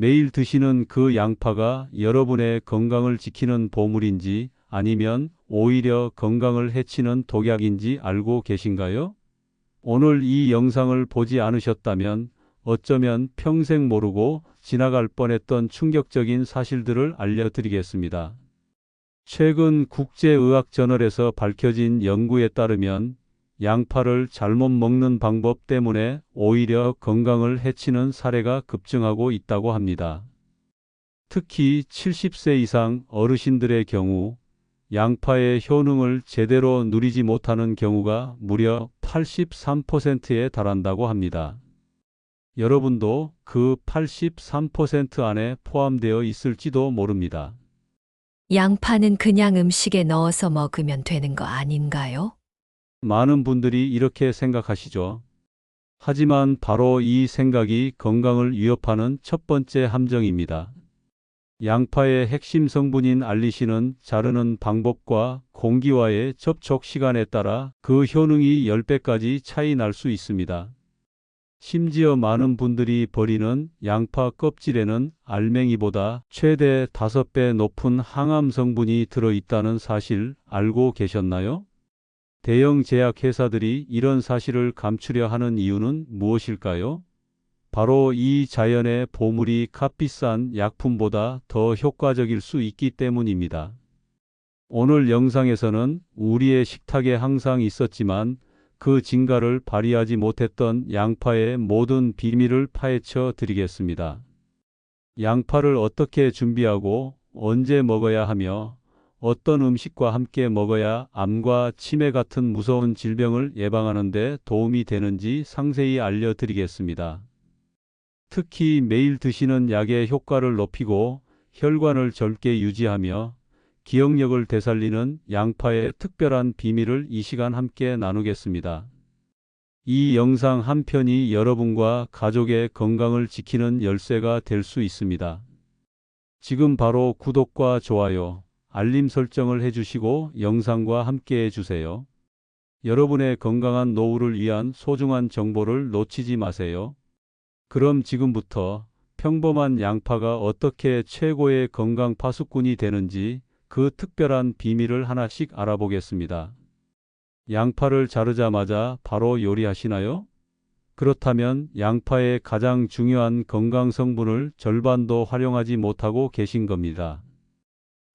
매일 드시는 그 양파가 여러분의 건강을 지키는 보물인지 아니면 오히려 건강을 해치는 독약인지 알고 계신가요? 오늘 이 영상을 보지 않으셨다면 어쩌면 평생 모르고 지나갈 뻔했던 충격적인 사실들을 알려드리겠습니다. 최근 국제의학저널에서 밝혀진 연구에 따르면 양파를 잘못 먹는 방법 때문에 오히려 건강을 해치는 사례가 급증하고 있다고 합니다. 특히 70세 이상 어르신들의 경우 양파의 효능을 제대로 누리지 못하는 경우가 무려 83%에 달한다고 합니다. 여러분도 그 83% 안에 포함되어 있을지도 모릅니다. 양파는 그냥 음식에 넣어서 먹으면 되는 거 아닌가요? 많은 분들이 이렇게 생각하시죠. 하지만 바로 이 생각이 건강을 위협하는 첫 번째 함정입니다. 양파의 핵심 성분인 알리신은 자르는 방법과 공기와의 접촉 시간에 따라 그 효능이 10배까지 차이 날 수 있습니다. 심지어 많은 분들이 버리는 양파 껍질에는 알맹이보다 최대 5배 높은 항암 성분이 들어있다는 사실 알고 계셨나요? 대형 제약 회사들이 이런 사실을 감추려 하는 이유는 무엇일까요? 바로 이 자연의 보물이 값비싼 약품보다 더 효과적일 수 있기 때문입니다. 오늘 영상에서는 우리의 식탁에 항상 있었지만 그 진가를 발휘하지 못했던 양파의 모든 비밀을 파헤쳐 드리겠습니다. 양파를 어떻게 준비하고 언제 먹어야 하며 어떤 음식과 함께 먹어야 암과 치매 같은 무서운 질병을 예방하는 데 도움이 되는지 상세히 알려드리겠습니다. 특히 매일 드시는 약의 효과를 높이고 혈관을 젊게 유지하며 기억력을 되살리는 양파의 특별한 비밀을 이 시간 함께 나누겠습니다. 이 영상 한 편이 여러분과 가족의 건강을 지키는 열쇠가 될 수 있습니다. 지금 바로 구독과 좋아요, 알림 설정을 해주시고 영상과 함께 해주세요. 여러분의 건강한 노후를 위한 소중한 정보를 놓치지 마세요. 그럼 지금부터 평범한 양파가 어떻게 최고의 건강 파수꾼이 되는지 그 특별한 비밀을 하나씩 알아보겠습니다. 양파를 자르자마자 바로 요리하시나요? 그렇다면 양파의 가장 중요한 건강 성분을 절반도 활용하지 못하고 계신 겁니다.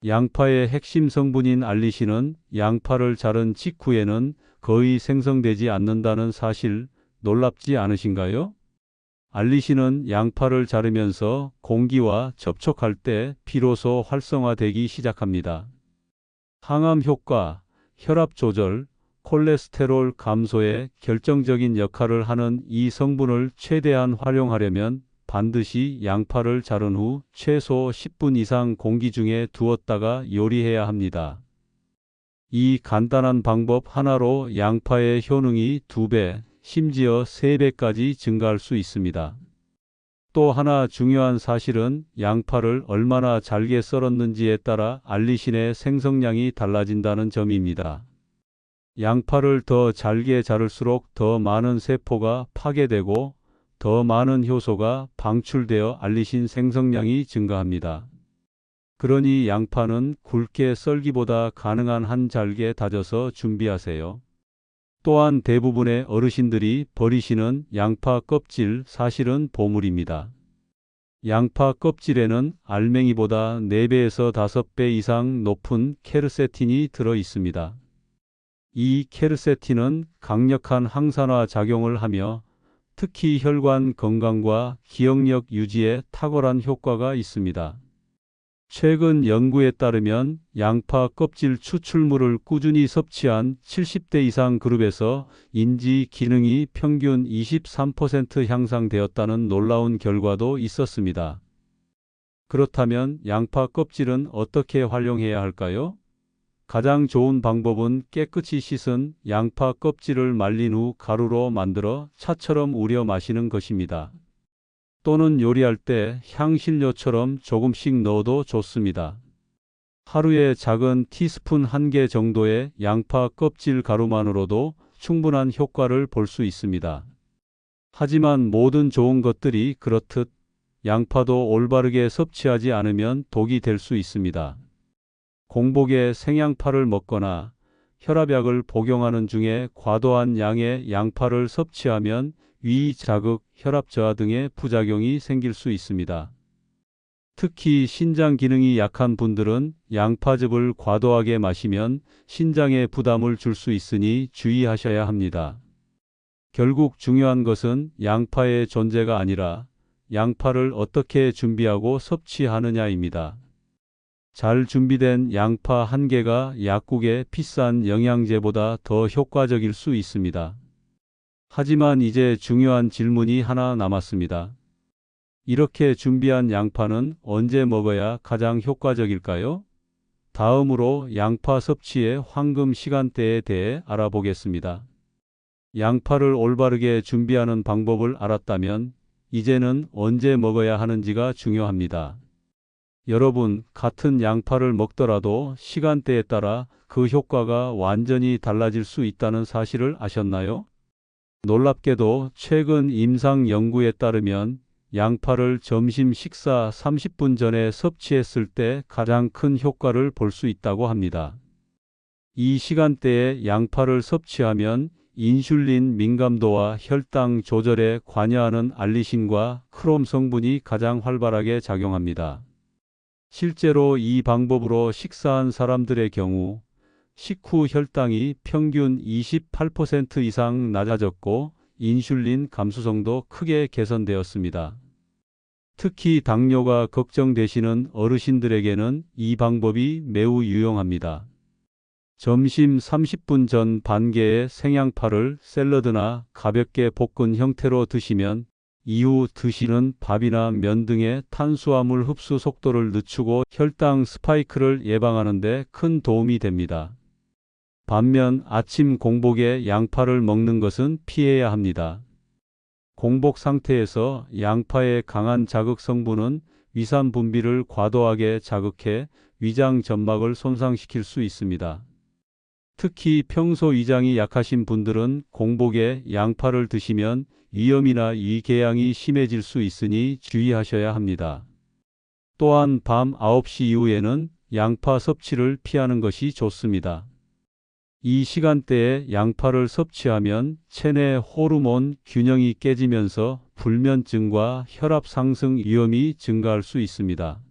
양파의 핵심 성분인 알리신은 양파를 자른 직후에는 거의 생성되지 않는다는 사실 놀랍지 않으신가요? 알리신은 양파를 자르면서 공기와 접촉할 때 비로소 활성화되기 시작합니다. 항암 효과, 혈압 조절, 콜레스테롤 감소에 결정적인 역할을 하는 이 성분을 최대한 활용하려면 반드시 양파를 자른 후 최소 10분 이상 공기 중에 두었다가 요리해야 합니다. 이 간단한 방법 하나로 양파의 효능이 2배, 심지어 3배까지 증가할 수 있습니다. 또 하나 중요한 사실은 양파를 얼마나 잘게 썰었는지에 따라 알리신의 생성량이 달라진다는 점입니다. 양파를 더 잘게 자를수록 더 많은 세포가 파괴되고 더 많은 효소가 방출되어 알리신 생성량이 증가합니다. 그러니 양파는 굵게 썰기보다 가능한 한 잘게 다져서 준비하세요. 또한 대부분의 어르신들이 버리시는 양파 껍질 사실은 보물입니다. 양파 껍질에는 알맹이보다 4배에서 5배 이상 높은 케르세틴이 들어 있습니다. 이 케르세틴은 강력한 항산화 작용을 하며 특히 혈관 건강과 기억력 유지에 탁월한 효과가 있습니다. 최근 연구에 따르면 양파 껍질 추출물을 꾸준히 섭취한 70대 이상 그룹에서 인지 기능이 평균 23% 향상되었다는 놀라운 결과도 있었습니다. 그렇다면 양파 껍질은 어떻게 활용해야 할까요? 가장 좋은 방법은 깨끗이 씻은 양파 껍질을 말린 후 가루로 만들어 차처럼 우려 마시는 것입니다. 또는 요리할 때 향신료처럼 조금씩 넣어도 좋습니다. 하루에 작은 티스푼 한 개 정도의 양파 껍질 가루만으로도 충분한 효과를 볼 수 있습니다. 하지만 모든 좋은 것들이 그렇듯 양파도 올바르게 섭취하지 않으면 독이 될 수 있습니다. 공복에 생양파를 먹거나 혈압약을 복용하는 중에 과도한 양의 양파를 섭취하면 위 자극, 혈압 저하 등의 부작용이 생길 수 있습니다. 특히 신장 기능이 약한 분들은 양파즙을 과도하게 마시면 신장에 부담을 줄 수 있으니 주의하셔야 합니다. 결국 중요한 것은 양파의 존재가 아니라 양파를 어떻게 준비하고 섭취하느냐입니다. 잘 준비된 양파 한 개가 약국의 비싼 영양제보다 더 효과적일 수 있습니다. 하지만 이제 중요한 질문이 하나 남았습니다. 이렇게 준비한 양파는 언제 먹어야 가장 효과적일까요? 다음으로 양파 섭취의 황금 시간대에 대해 알아보겠습니다. 양파를 올바르게 준비하는 방법을 알았다면 이제는 언제 먹어야 하는지가 중요합니다. 여러분, 같은 양파를 먹더라도 시간대에 따라 그 효과가 완전히 달라질 수 있다는 사실을 아셨나요? 놀랍게도 최근 임상 연구에 따르면 양파를 점심 식사 30분 전에 섭취했을 때 가장 큰 효과를 볼 수 있다고 합니다. 이 시간대에 양파를 섭취하면 인슐린 민감도와 혈당 조절에 관여하는 알리신과 크롬 성분이 가장 활발하게 작용합니다. 실제로 이 방법으로 식사한 사람들의 경우 식후 혈당이 평균 28% 이상 낮아졌고 인슐린 감수성도 크게 개선되었습니다. 특히 당뇨가 걱정되시는 어르신들에게는 이 방법이 매우 유용합니다. 점심 30분 전 반 개의 생양파를 샐러드나 가볍게 볶은 형태로 드시면 이후 드시는 밥이나 면 등의 탄수화물 흡수 속도를 늦추고 혈당 스파이크를 예방하는 데 큰 도움이 됩니다. 반면 아침 공복에 양파를 먹는 것은 피해야 합니다. 공복 상태에서 양파의 강한 자극 성분은 위산 분비를 과도하게 자극해 위장 점막을 손상시킬 수 있습니다. 특히 평소 위장이 약하신 분들은 공복에 양파를 드시면 위염이나 위궤양이 심해질 수 있으니 주의하셔야 합니다. 또한 밤 9시 이후에는 양파 섭취를 피하는 것이 좋습니다. 이 시간대에 양파를 섭취하면 체내 호르몬 균형이 깨지면서 불면증과 혈압 상승 위험이 증가할 수 있습니다.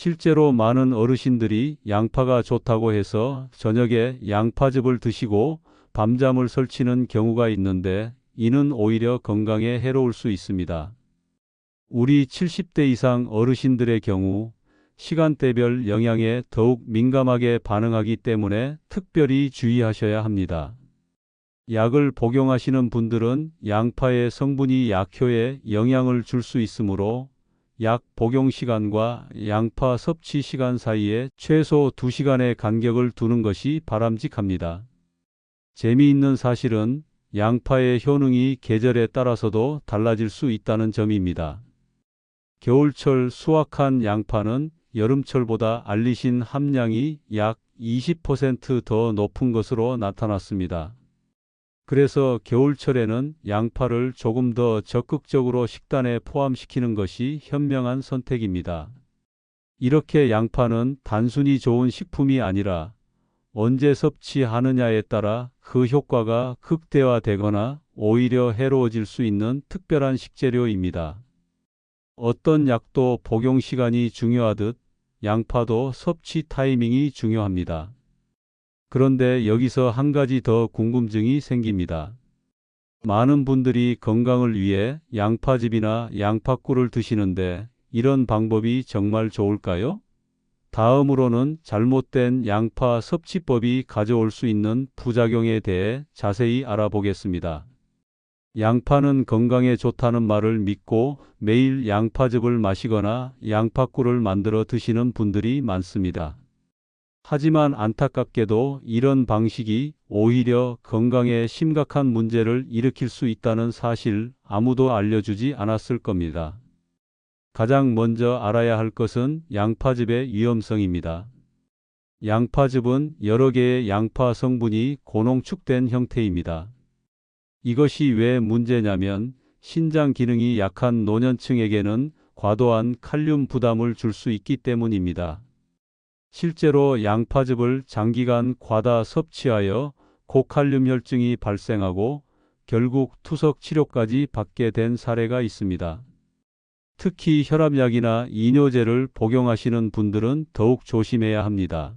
실제로 많은 어르신들이 양파가 좋다고 해서 저녁에 양파즙을 드시고 밤잠을 설치는 경우가 있는데 이는 오히려 건강에 해로울 수 있습니다. 우리 70대 이상 어르신들의 경우 시간대별 영향에 더욱 민감하게 반응하기 때문에 특별히 주의하셔야 합니다. 약을 복용하시는 분들은 양파의 성분이 약효에 영향을 줄 수 있으므로 약 복용 시간과 양파 섭취 시간 사이에 최소 2시간의 간격을 두는 것이 바람직합니다. 재미있는 사실은 양파의 효능이 계절에 따라서도 달라질 수 있다는 점입니다. 겨울철 수확한 양파는 여름철보다 알리신 함량이 약 20%더 높은 것으로 나타났습니다. 그래서 겨울철에는 양파를 조금 더 적극적으로 식단에 포함시키는 것이 현명한 선택입니다. 이렇게 양파는 단순히 좋은 식품이 아니라 언제 섭취하느냐에 따라 그 효과가 극대화되거나 오히려 해로워질 수 있는 특별한 식재료입니다. 어떤 약도 복용 시간이 중요하듯 양파도 섭취 타이밍이 중요합니다. 그런데 여기서 한 가지 더 궁금증이 생깁니다. 많은 분들이 건강을 위해 양파즙이나 양파꿀을 드시는데 이런 방법이 정말 좋을까요? 다음으로는 잘못된 양파 섭취법이 가져올 수 있는 부작용에 대해 자세히 알아보겠습니다. 양파는 건강에 좋다는 말을 믿고 매일 양파즙을 마시거나 양파꿀을 만들어 드시는 분들이 많습니다. 하지만 안타깝게도 이런 방식이 오히려 건강에 심각한 문제를 일으킬 수 있다는 사실 아무도 알려주지 않았을 겁니다. 가장 먼저 알아야 할 것은 양파즙의 위험성입니다. 양파즙은 여러 개의 양파 성분이 고농축된 형태입니다. 이것이 왜 문제냐면 신장 기능이 약한 노년층에게는 과도한 칼륨 부담을 줄 수 있기 때문입니다. 실제로 양파즙을 장기간 과다 섭취하여 고칼륨 혈증이 발생하고 결국 투석 치료까지 받게 된 사례가 있습니다. 특히 혈압약이나 이뇨제를 복용하시는 분들은 더욱 조심해야 합니다.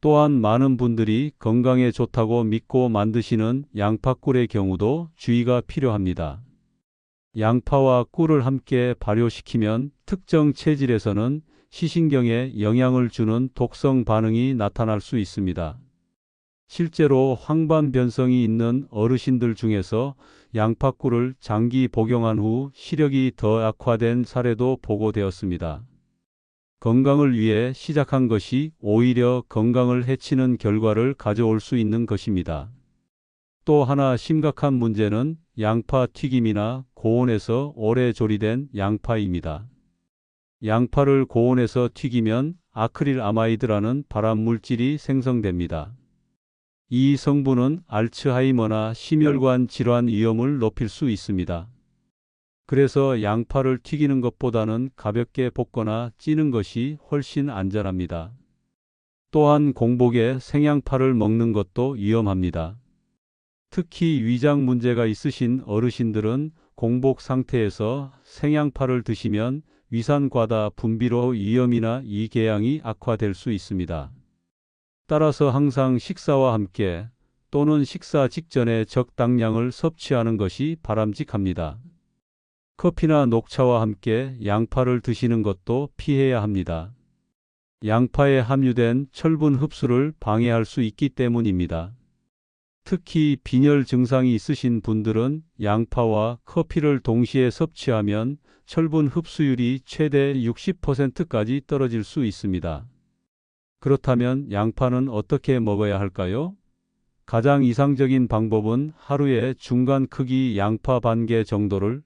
또한 많은 분들이 건강에 좋다고 믿고 만드시는 양파꿀의 경우도 주의가 필요합니다. 양파와 꿀을 함께 발효시키면 특정 체질에서는 시신경에 영향을 주는 독성 반응이 나타날 수 있습니다. 실제로 황반 변성이 있는 어르신들 중에서 양파꿀을 장기 복용한 후 시력이 더 악화된 사례도 보고되었습니다. 건강을 위해 시작한 것이 오히려 건강을 해치는 결과를 가져올 수 있는 것입니다. 또 하나 심각한 문제는 양파 튀김이나 고온에서 오래 조리된 양파입니다. 양파를 고온에서 튀기면 아크릴 아마이드라는 발암 물질이 생성됩니다. 이 성분은 알츠하이머나 심혈관 질환 위험을 높일 수 있습니다. 그래서 양파를 튀기는 것보다는 가볍게 볶거나 찌는 것이 훨씬 안전합니다. 또한 공복에 생양파를 먹는 것도 위험합니다. 특히 위장 문제가 있으신 어르신들은 공복 상태에서 생양파를 드시면 위산 과다 분비로 위염이나 이궤양이 악화될 수 있습니다. 따라서 항상 식사와 함께 또는 식사 직전에 적당량을 섭취하는 것이 바람직합니다. 커피나 녹차와 함께 양파를 드시는 것도 피해야 합니다. 양파에 함유된 철분 흡수를 방해할 수 있기 때문입니다. 특히 빈혈 증상이 있으신 분들은 양파와 커피를 동시에 섭취하면 철분 흡수율이 최대 60%까지 떨어질 수 있습니다. 그렇다면 양파는 어떻게 먹어야 할까요? 가장 이상적인 방법은 하루에 중간 크기 양파 반 개 정도를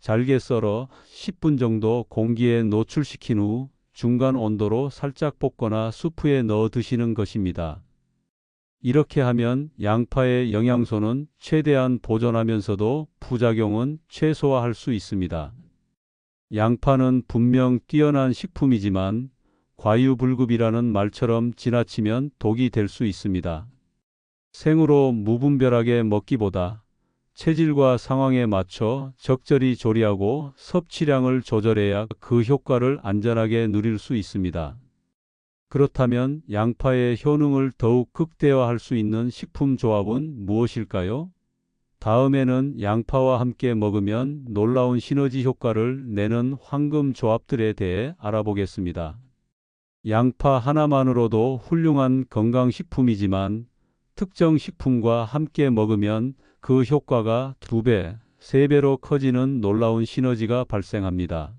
잘게 썰어 10분 정도 공기에 노출시킨 후 중간 온도로 살짝 볶거나 수프에 넣어 드시는 것입니다. 이렇게 하면 양파의 영양소는 최대한 보존하면서도 부작용은 최소화할 수 있습니다. 양파는 분명 뛰어난 식품이지만 과유불급이라는 말처럼 지나치면 독이 될 수 있습니다. 생으로 무분별하게 먹기보다 체질과 상황에 맞춰 적절히 조리하고 섭취량을 조절해야 그 효과를 안전하게 누릴 수 있습니다. 그렇다면 양파의 효능을 더욱 극대화할 수 있는 식품 조합은 무엇일까요? 다음에는 양파와 함께 먹으면 놀라운 시너지 효과를 내는 황금 조합들에 대해 알아보겠습니다. 양파 하나만으로도 훌륭한 건강식품이지만 특정 식품과 함께 먹으면 그 효과가 두 배, 세 배로 커지는 놀라운 시너지가 발생합니다.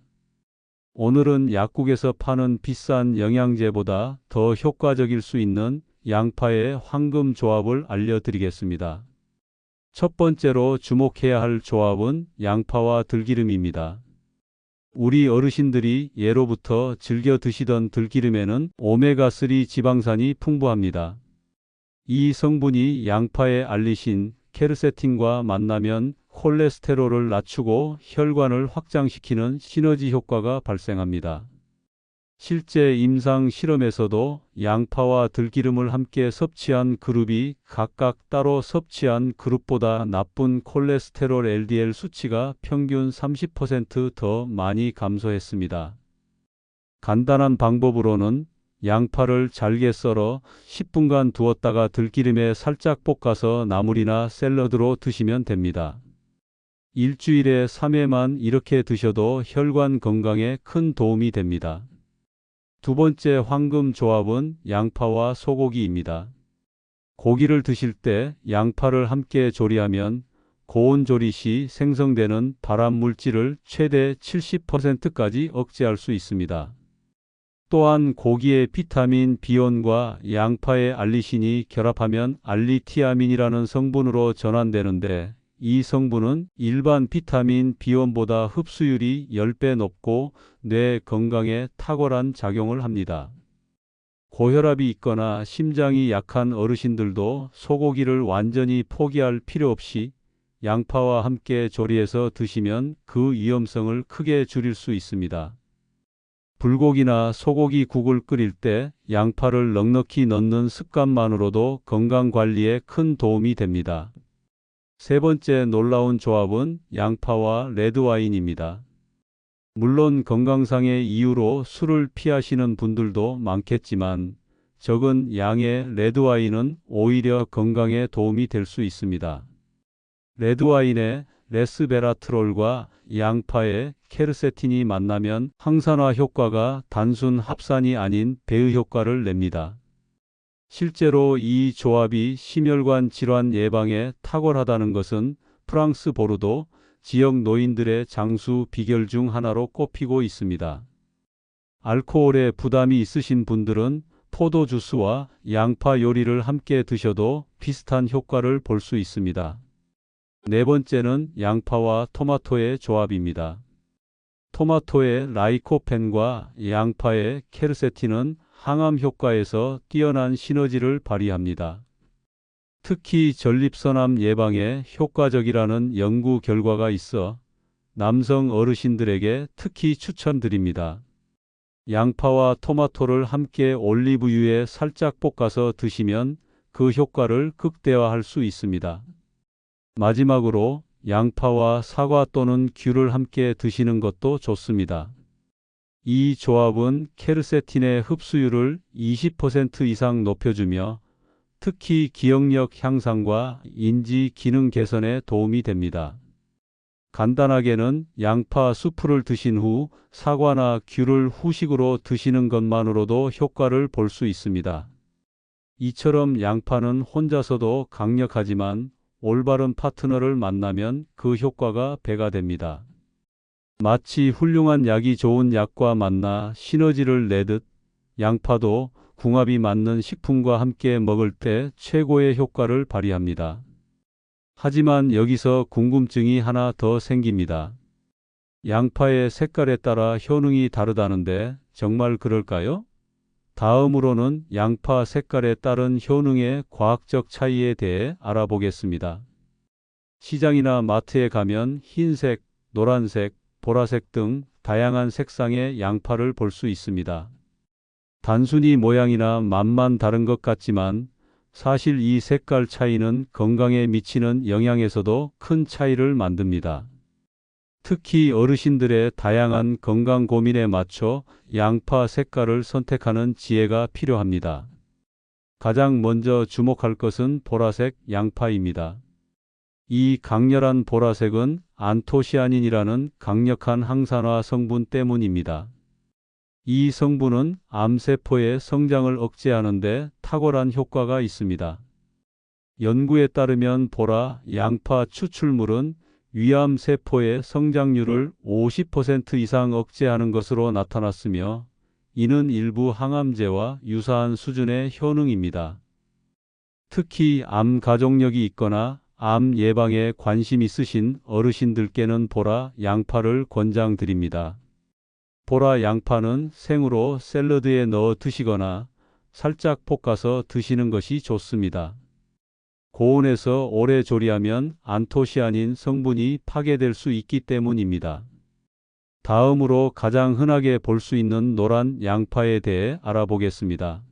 오늘은 약국에서 파는 비싼 영양제보다 더 효과적일 수 있는 양파의 황금 조합을 알려드리겠습니다. 첫 번째로 주목해야 할 조합은 양파와 들기름입니다. 우리 어르신들이 예로부터 즐겨 드시던 들기름에는 오메가3 지방산이 풍부합니다. 이 성분이 양파의 알리신, 케르세틴과 만나면 콜레스테롤을 낮추고 혈관을 확장시키는 시너지 효과가 발생합니다. 실제 임상 실험에서도 양파와 들기름을 함께 섭취한 그룹이 각각 따로 섭취한 그룹보다 나쁜 콜레스테롤 LDL 수치가 평균 30%더 많이 감소했습니다. 간단한 방법으로는 양파를 잘게 썰어 10분간 두었다가 들기름에 살짝 볶아서 나물이나 샐러드로 드시면 됩니다. 일주일에 3회만 이렇게 드셔도 혈관 건강에 큰 도움이 됩니다. 두 번째 황금 조합은 양파와 소고기입니다. 고기를 드실 때 양파를 함께 조리하면 고온 조리 시 생성되는 발암 물질을 최대 70%까지 억제할 수 있습니다. 또한 고기의 비타민 B원과 양파의 알리신이 결합하면 알리티아민이라는 성분으로 전환되는데 이 성분은 일반 비타민 B원보다 흡수율이 10배 높고 뇌 건강에 탁월한 작용을 합니다. 고혈압이 있거나 심장이 약한 어르신들도 소고기를 완전히 포기할 필요 없이 양파와 함께 조리해서 드시면 그 위험성을 크게 줄일 수 있습니다. 불고기나 소고기 국을 끓일 때 양파를 넉넉히 넣는 습관만으로도 건강 관리에 큰 도움이 됩니다. 세 번째 놀라운 조합은 양파와 레드와인입니다. 물론 건강상의 이유로 술을 피하시는 분들도 많겠지만 적은 양의 레드와인은 오히려 건강에 도움이 될 수 있습니다. 레드와인의 레스베라트롤과 양파의 케르세틴이 만나면 항산화 효과가 단순 합산이 아닌 배의 효과를 냅니다. 실제로 이 조합이 심혈관 질환 예방에 탁월하다는 것은 프랑스 보르도 지역 노인들의 장수 비결 중 하나로 꼽히고 있습니다. 알코올에 부담이 있으신 분들은 포도 주스와 양파 요리를 함께 드셔도 비슷한 효과를 볼 수 있습니다. 네 번째는 양파와 토마토의 조합입니다. 토마토의 라이코펜과 양파의 케르세틴은 항암 효과에서 뛰어난 시너지를 발휘합니다. 특히 전립선암 예방에 효과적이라는 연구 결과가 있어 남성 어르신들에게 특히 추천드립니다. 양파와 토마토를 함께 올리브유에 살짝 볶아서 드시면 그 효과를 극대화할 수 있습니다. 마지막으로 양파와 사과 또는 귤을 함께 드시는 것도 좋습니다. 이 조합은 케르세틴의 흡수율을 20% 이상 높여주며 특히 기억력 향상과 인지 기능 개선에 도움이 됩니다. 간단하게는 양파 수프를 드신 후 사과나 귤을 후식으로 드시는 것만으로도 효과를 볼 수 있습니다. 이처럼 양파는 혼자서도 강력하지만 올바른 파트너를 만나면 그 효과가 배가 됩니다. 마치 훌륭한 약이 좋은 약과 만나 시너지를 내듯 양파도 궁합이 맞는 식품과 함께 먹을 때 최고의 효과를 발휘합니다. 하지만 여기서 궁금증이 하나 더 생깁니다. 양파의 색깔에 따라 효능이 다르다는데 정말 그럴까요? 다음으로는 양파 색깔에 따른 효능의 과학적 차이에 대해 알아보겠습니다. 시장이나 마트에 가면 흰색, 노란색, 보라색 등 다양한 색상의 양파를 볼 수 있습니다. 단순히 모양이나 맛만 다른 것 같지만 사실 이 색깔 차이는 건강에 미치는 영향에서도 큰 차이를 만듭니다. 특히 어르신들의 다양한 건강 고민에 맞춰 양파 색깔을 선택하는 지혜가 필요합니다. 가장 먼저 주목할 것은 보라색 양파입니다. 이 강렬한 보라색은 안토시아닌이라는 강력한 항산화 성분 때문입니다. 이 성분은 암세포의 성장을 억제하는데 탁월한 효과가 있습니다. 연구에 따르면 보라 양파 추출물은 위암 세포의 성장률을 50% 이상 억제하는 것으로 나타났으며 이는 일부 항암제와 유사한 수준의 효능입니다. 특히 암 가족력이 있거나 암 예방에 관심 있으신 어르신들께는 보라 양파를 권장드립니다. 보라 양파는 생으로 샐러드에 넣어 드시거나 살짝 볶아서 드시는 것이 좋습니다. 고온에서 오래 조리하면 안토시아닌 성분이 파괴될 수 있기 때문입니다. 다음으로 가장 흔하게 볼 수 있는 노란 양파에 대해 알아보겠습니다.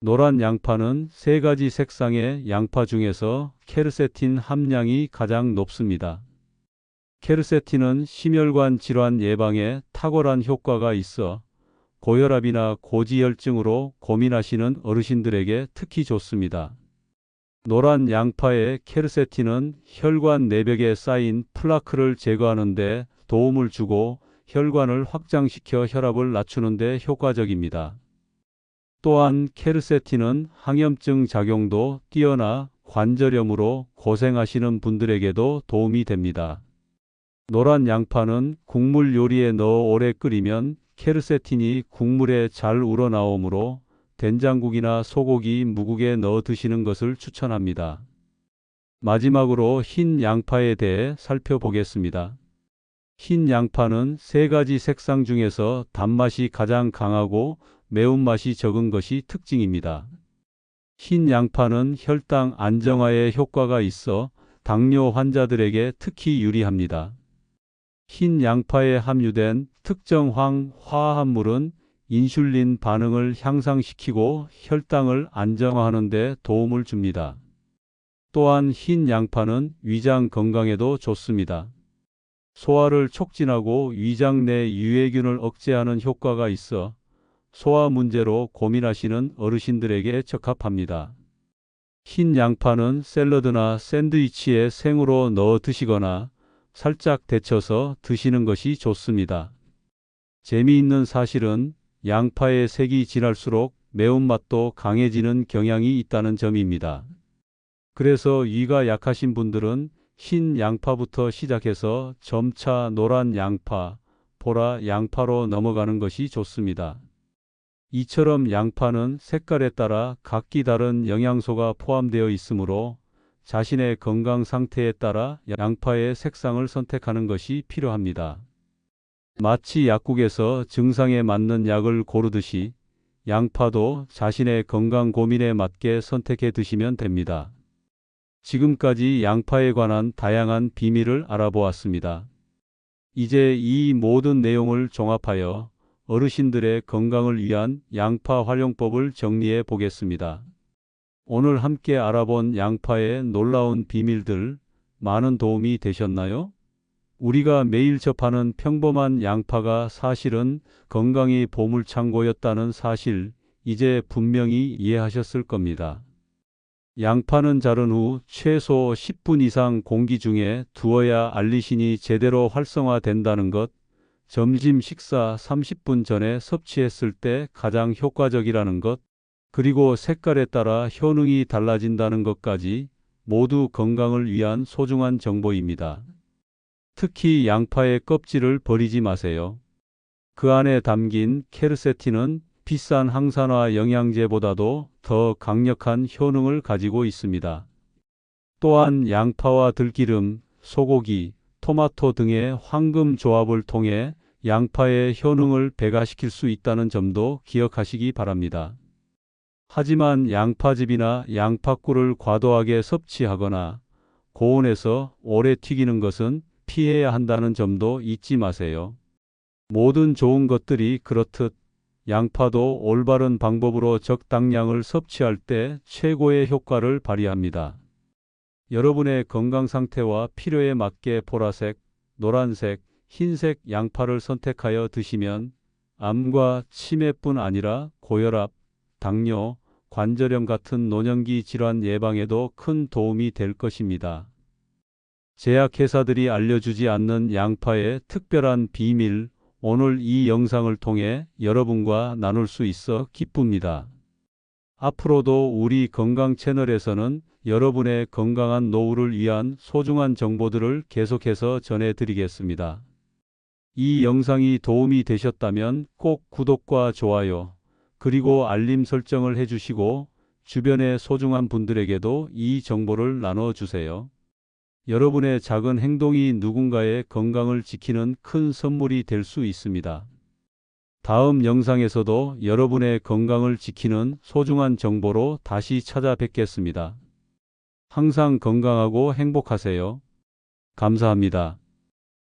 노란 양파는 세 가지 색상의 양파 중에서 케르세틴 함량이 가장 높습니다. 케르세틴은 심혈관 질환 예방에 탁월한 효과가 있어 고혈압이나 고지혈증으로 고민하시는 어르신들에게 특히 좋습니다. 노란 양파의 케르세틴은 혈관 내벽에 쌓인 플라크를 제거하는 데 도움을 주고 혈관을 확장시켜 혈압을 낮추는 데 효과적입니다. 또한 케르세틴은 항염증 작용도 뛰어나 관절염으로 고생하시는 분들에게도 도움이 됩니다. 노란 양파는 국물 요리에 넣어 오래 끓이면 케르세틴이 국물에 잘 우러나오므로 된장국이나 소고기, 무국에 넣어 드시는 것을 추천합니다. 마지막으로 흰 양파에 대해 살펴보겠습니다. 흰 양파는 세 가지 색상 중에서 단맛이 가장 강하고 매운맛이 적은 것이 특징입니다. 흰 양파는 혈당 안정화에 효과가 있어 당뇨 환자들에게 특히 유리합니다. 흰 양파에 함유된 특정 황 화합물은 인슐린 반응을 향상시키고 혈당을 안정화하는 데 도움을 줍니다. 또한 흰 양파는 위장 건강에도 좋습니다. 소화를 촉진하고 위장 내 유해균을 억제하는 효과가 있어 소화 문제로 고민하시는 어르신들에게 적합합니다. 흰 양파는 샐러드나 샌드위치에 생으로 넣어 드시거나 살짝 데쳐서 드시는 것이 좋습니다. 재미있는 사실은 양파의 색이 진할수록 매운맛도 강해지는 경향이 있다는 점입니다. 그래서 위가 약하신 분들은 흰 양파부터 시작해서 점차 노란 양파, 보라 양파로 넘어가는 것이 좋습니다. 이처럼 양파는 색깔에 따라 각기 다른 영양소가 포함되어 있으므로 자신의 건강 상태에 따라 양파의 색상을 선택하는 것이 필요합니다. 마치 약국에서 증상에 맞는 약을 고르듯이 양파도 자신의 건강 고민에 맞게 선택해 드시면 됩니다. 지금까지 양파에 관한 다양한 비밀을 알아보았습니다. 이제 이 모든 내용을 종합하여 어르신들의 건강을 위한 양파 활용법을 정리해 보겠습니다. 오늘 함께 알아본 양파의 놀라운 비밀들 많은 도움이 되셨나요? 우리가 매일 접하는 평범한 양파가 사실은 건강의 보물창고였다는 사실 이제 분명히 이해하셨을 겁니다. 양파는 자른 후 최소 10분 이상 공기 중에 두어야 알리신이 제대로 활성화된다는 것, 점심 식사 30분 전에 섭취했을 때 가장 효과적이라는 것, 그리고 색깔에 따라 효능이 달라진다는 것까지 모두 건강을 위한 소중한 정보입니다. 특히 양파의 껍질을 버리지 마세요. 그 안에 담긴 케르세틴은 비싼 항산화 영양제보다도 더 강력한 효능을 가지고 있습니다. 또한 양파와 들기름, 소고기, 토마토 등의 황금 조합을 통해 양파의 효능을 배가시킬 수 있다는 점도 기억하시기 바랍니다. 하지만 양파즙이나 양파꿀을 과도하게 섭취하거나 고온에서 오래 튀기는 것은 피해야 한다는 점도 잊지 마세요. 모든 좋은 것들이 그렇듯 양파도 올바른 방법으로 적당량을 섭취할 때 최고의 효과를 발휘합니다. 여러분의 건강 상태와 필요에 맞게 보라색, 노란색, 흰색 양파를 선택하여 드시면 암과 치매뿐 아니라 고혈압, 당뇨, 관절염 같은 노년기 질환 예방에도 큰 도움이 될 것입니다. 제약회사들이 알려주지 않는 양파의 특별한 비밀, 오늘 이 영상을 통해 여러분과 나눌 수 있어 기쁩니다. 앞으로도 우리 건강 채널에서는 여러분의 건강한 노후를 위한 소중한 정보들을 계속해서 전해드리겠습니다. 이 영상이 도움이 되셨다면 꼭 구독과 좋아요, 그리고 알림 설정을 해주시고 주변의 소중한 분들에게도 이 정보를 나눠주세요. 여러분의 작은 행동이 누군가의 건강을 지키는 큰 선물이 될 수 있습니다. 다음 영상에서도 여러분의 건강을 지키는 소중한 정보로 다시 찾아뵙겠습니다. 항상 건강하고 행복하세요. 감사합니다.